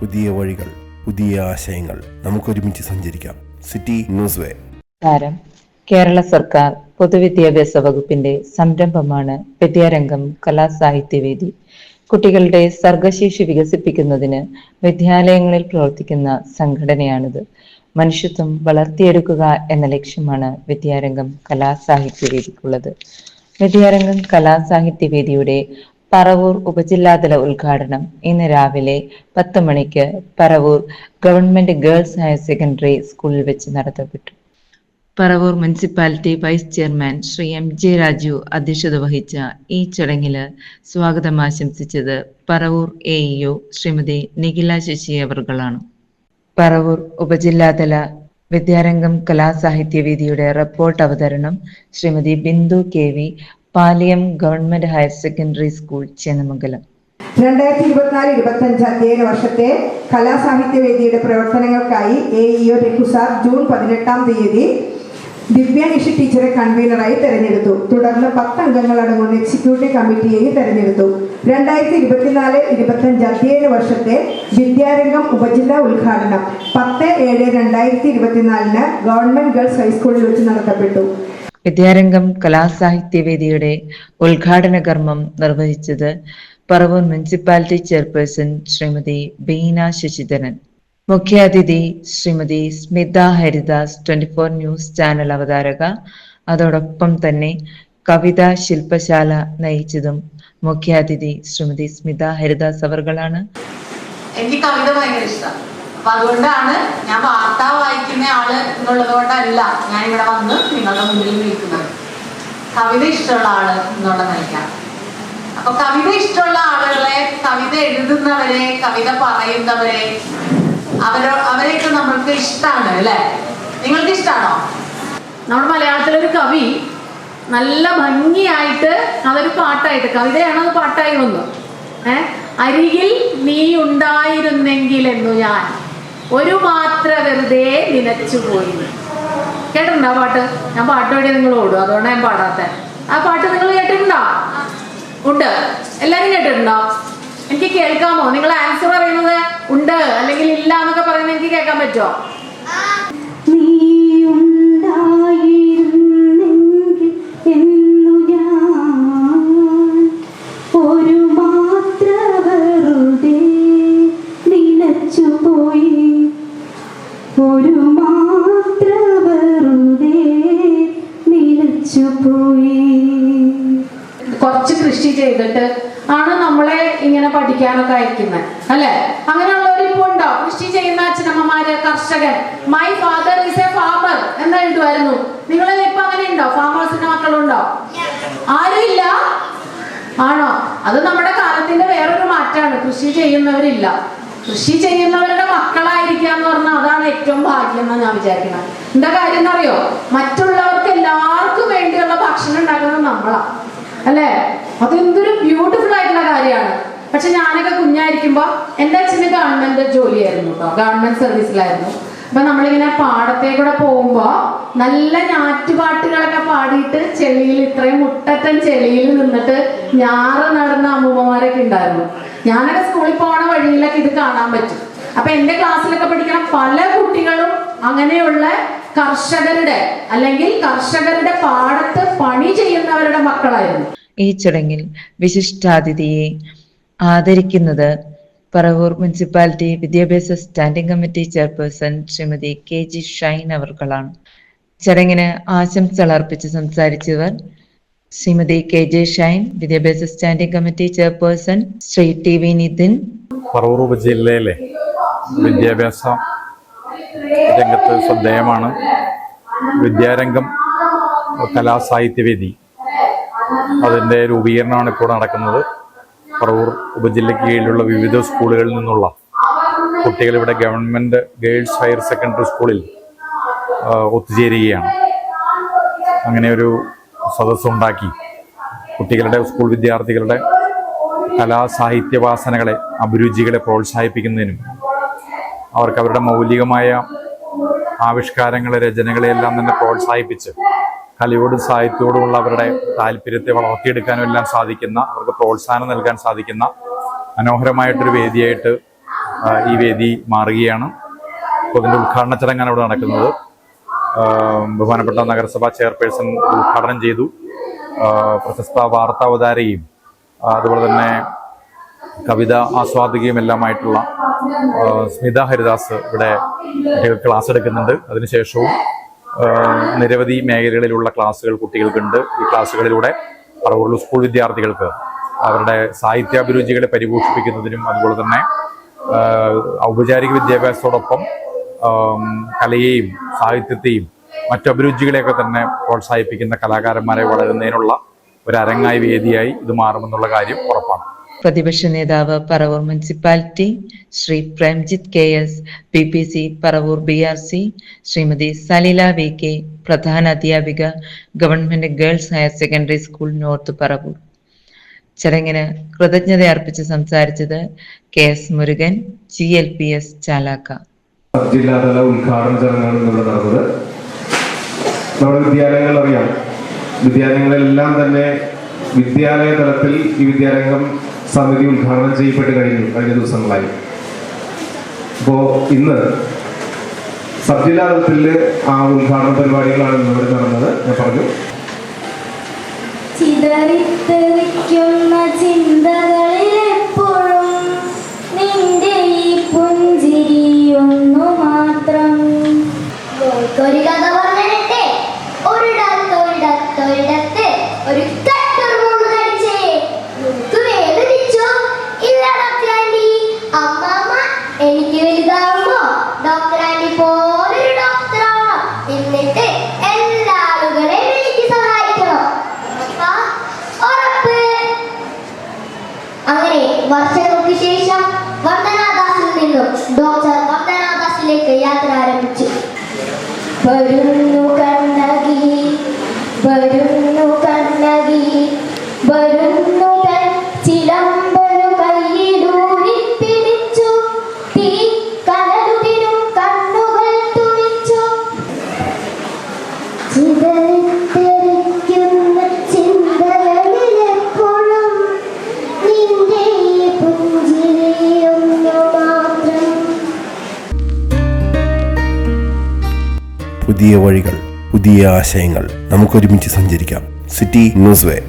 പുതിയ വഴികൾ പുതിയ ആശയങ്ങൾ നമുക്കൊരുമിച്ച് സഞ്ചരിക്കാം. City news way. താരം കേരള സർക്കാർ പൊതുവിദ്യാഭ്യാസ വകുപ്പിന്റെ സംരംഭമാണ് വിദ്യാരംഗം കലാസാഹിത്യവേദി. കുട്ടികളുടെ സർഗശേഷി വികസിപ്പിക്കുന്നതിന് വിദ്യാലയങ്ങളിൽ പ്രവർത്തിക്കുന്ന സംഘടനയാണിത്. മനുഷ്യത്വം വളർത്തിയെടുക്കുക എന്ന ലക്ഷ്യമാണ് വിദ്യാരംഗം കലാസാഹിത്യവേദിക്കുള്ളത്. വിദ്യാരംഗം കലാസാഹിത്യവേദിയുടെ പറവൂർ ഉപജില്ലാതല ഉദ്ഘാടനം ഇന്ന് രാവിലെ പത്ത് മണിക്ക് Paravur government girls higher secondary സ്കൂളിൽ വെച്ച് നടത്തപ്പെട്ടു. Paravur municipality vice chairman Shri M J Raju അധ്യക്ഷത വഹിച്ച ഈ ചടങ്ങിൽ സ്വാഗതം ആശംസിച്ചത് പറവൂർ എ ഇഒ ശ്രീമതി നിഖില ശശി അവർകളാണ്. പറവൂർ ഉപജില്ലാതല വിദ്യാരംഗം കലാസാഹിത്യവേദിയുടെ റിപ്പോർട്ട് അവതരണം Shrimati Bindu K V Paliyam government higher secondary school Chendamangalam. രണ്ടായിരത്തി ഇരുപത്തിനാല് ഇരുപത്തി അഞ്ച് അധ്യയന വർഷത്തെ കലാസാഹിത്യവേദിയുടെ പ്രവർത്തനങ്ങൾക്കായി എ ഇഒ രഘുസാർ ജൂൺ പതിനെട്ടാം തീയതി ദിവ്യ നിഷി ടീച്ചറെ കൺവീനറായി തെരഞ്ഞെടുത്തു. തുടർന്ന് പത്ത് അംഗങ്ങൾ അടങ്ങുന്ന എക്സിക്യൂട്ടീവ് കമ്മിറ്റിയെയും തെരഞ്ഞെടുത്തു. രണ്ടായിരത്തി ഇരുപത്തിനാല് ഇരുപത്തഞ്ച് അധ്യയന വർഷത്തെ വിദ്യാരംഗം ഉപജില്ലാ ഉദ്ഘാടനം. പത്ത് ഏഴ് രണ്ടായിരത്തി ഇരുപത്തിനാലിന് ഗവൺമെന്റ് ഗേൾസ് ഹൈസ്കൂളിൽ വെച്ച് നടത്തപ്പെട്ടു. വിദ്യാരംഗം കലാസാഹിത്യവേദിയുടെ ഉദ്ഘാടന കർമ്മം നിർവഹിച്ചത് പറവൂർ മുനിസിപ്പാലിറ്റി ചെയർപേഴ്സൺ ശ്രീമതി ബീന ശശിധരൻ. മുഖ്യാതിഥി Shrimati Smitha Haridas twenty four news channel അവതാരക. അതോടൊപ്പം തന്നെ കവിതാ ശില്പശാല നയിച്ചതും മുഖ്യാതിഥി ശ്രീമതി സ്മിത ഹരിദാസ് അവർകളാണ്. എനിക്ക് കവിത ഭയങ്കര ഇഷ്ടമാണ് അപ്പൊ അതുകൊണ്ടാണ് ഞാൻ വാർത്ത വായിക്കുന്ന ആൾ എന്നുള്ളത് കൊണ്ടല്ല ഞാൻ ഇവിടെ വന്ന് നിങ്ങളുടെ മുന്നിൽ നിൽക്കുന്നത്. കവിത ഇഷ്ടമുള്ള ആൾ എന്നുള്ള നിലയ്ക്കാണ് അപ്പൊ കവിത ഇഷ്ടമുള്ള ആളുകളെ കവിത എഴുതുന്നവരെ കവിത പറയുന്നവരെ അവരോ അവരെയൊക്കെ നമ്മൾക്ക് ഇഷ്ടമാണ് അല്ലേ? നിങ്ങൾക്ക് ഇഷ്ടമാണോ നമ്മുടെ മലയാളത്തിലൊരു കവി നല്ല ഭംഗിയായിട്ട് അതൊരു പാട്ടായിട്ട് കവിതയാണോ അത് പാട്ടായി വന്നു ഏ? അരികിൽ നീ ഉണ്ടായിരുന്നെങ്കിൽ എന്നു ഞാൻ. ഒരു മാത്ര വെറുതെ നിലച്ചു പോയി. കേട്ടിട്ടുണ്ടോ പാട്ട്? ഞാൻ പാട്ട് പാടി നിങ്ങൾ ഓടും. അതുകൊണ്ടാണ് ഞാൻ പാടാത്ത. ആ പാട്ട് നിങ്ങൾ കേട്ടിട്ടുണ്ടോ? ഉണ്ട്. എല്ലാരും കേട്ടിട്ടുണ്ടോ? എനിക്ക് കേൾക്കാമോ? നിങ്ങൾ ആൻസർ പറയുന്നത് ഉണ്ട് അല്ലെങ്കിൽ ഇല്ല എന്നൊക്കെ പറയുന്നത് എനിക്ക് കേൾക്കാൻ പറ്റുമോ? കൃഷി ചെയ്തിട്ട് ആണ് നമ്മളെ ഇങ്ങനെ പഠിക്കാനൊക്കെ അയക്കുന്നത് അല്ലെ? അങ്ങനെയുള്ളവർ ഇപ്പോൾ ഉണ്ടോ? കൃഷി ചെയ്യുന്ന അച്ഛനമ്മമാര് കർഷകൻ. My father is a farmer എന്ന് എഴുതുമായിരുന്നു നിങ്ങളിൽ ഇപ്പൊ അങ്ങനെ ഉണ്ടോ? ഫാമേഴ്സിന്റെ മക്കളുണ്ടോ ആരുമില്ല ആണോ? അത് നമ്മുടെ കാലത്തിന്റെ വേറൊരു മാറ്റാണ് കൃഷി ചെയ്യുന്നവരില്ല. കൃഷി ചെയ്യുന്നവരുടെ മക്കളായിരിക്കുക എന്ന് പറഞ്ഞാൽ അതാണ് ഏറ്റവും ഭാഗ്യം എന്ന് ഞാൻ വിചാരിക്കുന്നത് എന്താ കാര്യം എന്നറിയോ? മറ്റുള്ളവർക്ക് എല്ലാവർക്കും വേണ്ടിയുള്ള ഭക്ഷണം ഉണ്ടാക്കുന്നത് നമ്മളാ. അല്ലേ? അതെന്തൊരു ബ്യൂട്ടിഫുൾ ആയിട്ടുള്ള കാര്യമാണ്. പക്ഷെ ഞാനൊക്കെ കുഞ്ഞായിരിക്കുമ്പോ എന്റെ അച്ഛന് ഗവൺമെന്റ് ജോലിയായിരുന്നു കേട്ടോ ഗവൺമെന്റ് സർവീസിലായിരുന്നു അപ്പൊ നമ്മളിങ്ങനെ പാടത്തെ കൂടെ പോകുമ്പോ നല്ല ഞാറ്റുപാട്ടുകളൊക്കെ പാടിയിട്ട് ചെളിയിൽ ഇത്രയും മുട്ടറ്റൻ ചെളിയിൽ നിന്നിട്ട് ഞാറ് നടന്ന അമ്മൂമ്മമാരൊക്കെ ഉണ്ടായിരുന്നു. ഞാനൊക്കെ സ്കൂളിൽ പോണ വഴിയിലൊക്കെ ഇത് കാണാൻ പറ്റും. അപ്പൊ എന്റെ ക്ലാസ്സിലൊക്കെ പഠിക്കുന്ന പല കുട്ടികളും അങ്ങനെയുള്ള കർഷകരുടെ അല്ലെങ്കിൽ കർഷകരുടെ പാടത്ത് പണി ചെയ്യുന്നവരുടെ മക്കളായിരുന്നു. ഈ ചടങ്ങിൽ വിശിഷ്ടാതിഥിയെ ആദരിക്കുന്നത് പറവൂർ മുനിസിപ്പാലിറ്റി വിദ്യാഭ്യാസ standing committee chairperson Shrimati K G Shine അവർകളാണ്. ചടങ്ങിന് ആശംസകൾ അർപ്പിച്ച് സംസാരിച്ചവർ ശ്രീമതി കെ ജെ ഷൈൻ വിദ്യാഭ്യാസ standing committee chairperson Shri T V Nithin. Paravur ഉപജില്ലയിലെ വിദ്യാഭ്യാസ രംഗത്ത് ശ്രദ്ധേയമാണ് വിദ്യാരംഗം കലാസാഹിത്യവേദി. അതിന്റെ രൂപീകരണമാണ് ഇപ്പോൾ നടക്കുന്നത്. പറവൂർ ഉപജില്ലയ്ക്ക് കീഴിലുള്ള വിവിധ സ്കൂളുകളിൽ നിന്നുള്ള കുട്ടികൾ ഇവിടെ ഗവൺമെന്റ് ഗേൾസ് ഹയർ സെക്കൻഡറി സ്കൂളിൽ ഒത്തുചേരുകയാണ്. അങ്ങനെ ഒരു സദസ്സുണ്ടാക്കി. കുട്ടികളുടെ സ്കൂൾ വിദ്യാർത്ഥികളുടെ കലാസാഹിത്യ വാസനകളെ അഭിരുചികളെ പ്രോത്സാഹിപ്പിക്കുന്നതിനും അവർക്ക് അവരുടെ മൗലികമായ ആവിഷ്കാരങ്ങളെ രചനകളെ എല്ലാം തന്നെ പ്രോത്സാഹിപ്പിച്ച് കലയോടും സാഹിത്യത്തോടുമുള്ള അവരുടെ താല്പര്യത്തെ വളർത്തിയെടുക്കാനും എല്ലാം സാധിക്കുന്ന അവർക്ക് പ്രോത്സാഹനം നൽകാൻ സാധിക്കുന്ന മനോഹരമായിട്ടൊരു വേദിയായിട്ട് ഈ വേദി മാറുകയാണ്. അപ്പോൾ അതിന്റെ ഉദ്ഘാടന ചടങ്ങാണ് ഇവിടെ നടക്കുന്നത്. ബഹുമാനപ്പെട്ട നഗരസഭാ ചെയർപേഴ്സൺ ഉദ്ഘാടനം ചെയ്തു. പ്രശസ്ത വാർത്താവതാരയും അതുപോലെ തന്നെ കവിത ആസ്വാദികയും എല്ലാമായിട്ടുള്ള സ്മിത ഹരിദാസ് ഇവിടെ ക്ലാസ് എടുക്കുന്നുണ്ട്. അതിനുശേഷവും നിരവധി മേഖലകളിലുള്ള ക്ലാസ്സുകൾ കുട്ടികൾക്കുണ്ട്. ഈ ക്ലാസ്സുകളിലൂടെ പറവൂർ സ്കൂൾ വിദ്യാർത്ഥികൾക്ക് അവരുടെ സാഹിത്യാഭിരുചികളെ പരിപോഷിപ്പിക്കുന്നതിനും അതുപോലെ തന്നെ ഔപചാരിക വിദ്യാഭ്യാസത്തോടൊപ്പം കലയെയും സാഹിത്യത്തെയും മറ്റു അഭിരുചികളെയൊക്കെ തന്നെ പ്രോത്സാഹിപ്പിക്കുന്ന കലാകാരന്മാരെ വളരുന്നതിനുള്ള ഒരു അരങ്ങായി വേദിയായി ഇത് മാറുമെന്നുള്ള കാര്യം ഉറപ്പാണ്. പ്രതിപക്ഷ നേതാവ് Paravur municipality Shri Premjith K S P P C Paravur B R C Shrimati Saleela V K പ്രധാന അധ്യാപിക government girls higher secondary school north Paravur. ചടങ്ങിന് കൃതജ്ഞത അർപ്പിച്ച് സംസാരിച്ചത് K S Murugan G L P S Chalakka. ജില്ലാതല ഉദ്ഘാടന ചടങ്ങാണ് വിദ്യാലയങ്ങൾ അറിയാം. വിദ്യാലയങ്ങളെല്ലാം തന്നെ വിദ്യാലയ തലത്തിൽ ഈ വിദ്യാരംഗം സമിതി ഉദ്ഘാടനം ചെയ്യപ്പെട്ട് കഴിഞ്ഞു കഴിഞ്ഞ ദിവസങ്ങളായി. അപ്പോ ഇന്ന് സബ് ജില്ലാ തലത്തിൽ ആ ഉദ്ഘാടന പരിപാടികളാണ് ഇവിടെ നടന്നത്. ഞാൻ പറഞ്ഞു. ചിന്തകളിലെപ്പോഴും അങ്ങനെ വർഷങ്ങൾക്ക് ശേഷം വന്ദനാദാസിൽ നിന്നും ഡോക്ടർ വന്ദനാദാസിലേക്ക് യാത്ര ആരംഭിച്ചു. പുതിയ വഴികൾ പുതിയ ആശയങ്ങൾ. നമുക്കൊരുമിച്ച് സഞ്ചരിക്കാം. City news way.